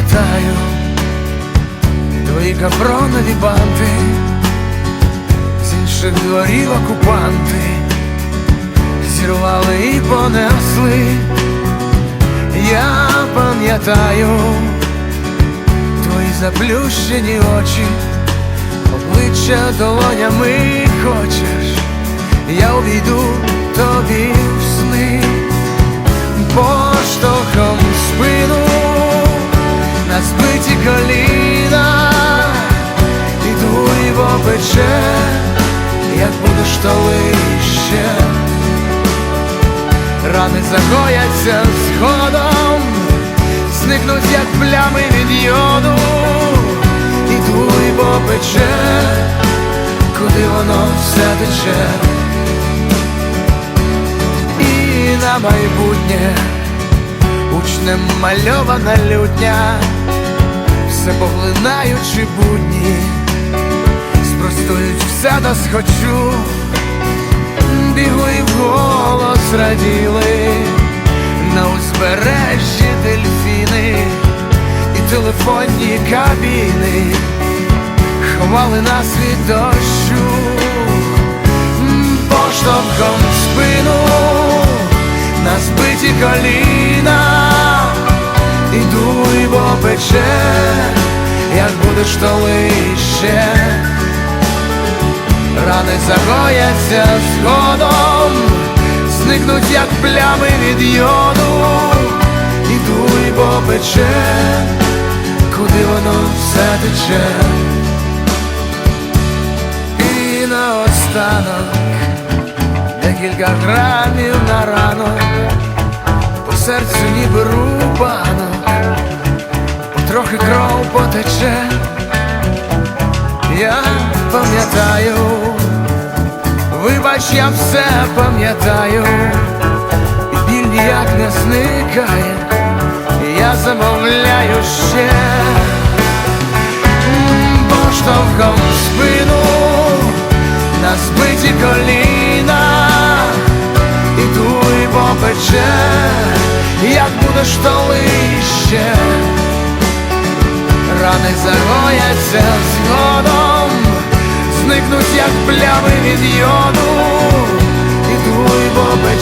пам'ятаю твої капронові банти, з інших дворів окупанти зірвали і понесли. Я пам'ятаю твої заплющені очі, обличчя долонями хочеш, я увійду коліна, і попече, як будеш толище рани загояться згодом, зникнуть, як плями від йоду, і попече, куди воно все тече, і на майбутнє учнем мальована лютня, все поглинаючи будні, спростують все до схочу. Бігли вголос раділи, на узбережжі дельфіни і телефонні кабіни. Ховали нас від дощу, поштовхом спину на збиті коліна, іду і попече, як будеш толище рани загояться згодом, зникнуть, як плями від йоду, і попече, куди воно все тече. І наостанок декілька грамів на ранок, по серцю ніби рубанок, потрохи кров потече. Я пам'ятаю, вибач, я все пам'ятаю, біль ніяк не зникає, я замовляю ще. Поштовхом спину на збиті коліна, і попече, як будеш толище рани загояться згодом, зникнуть, як плями від йоду, і твій бо воно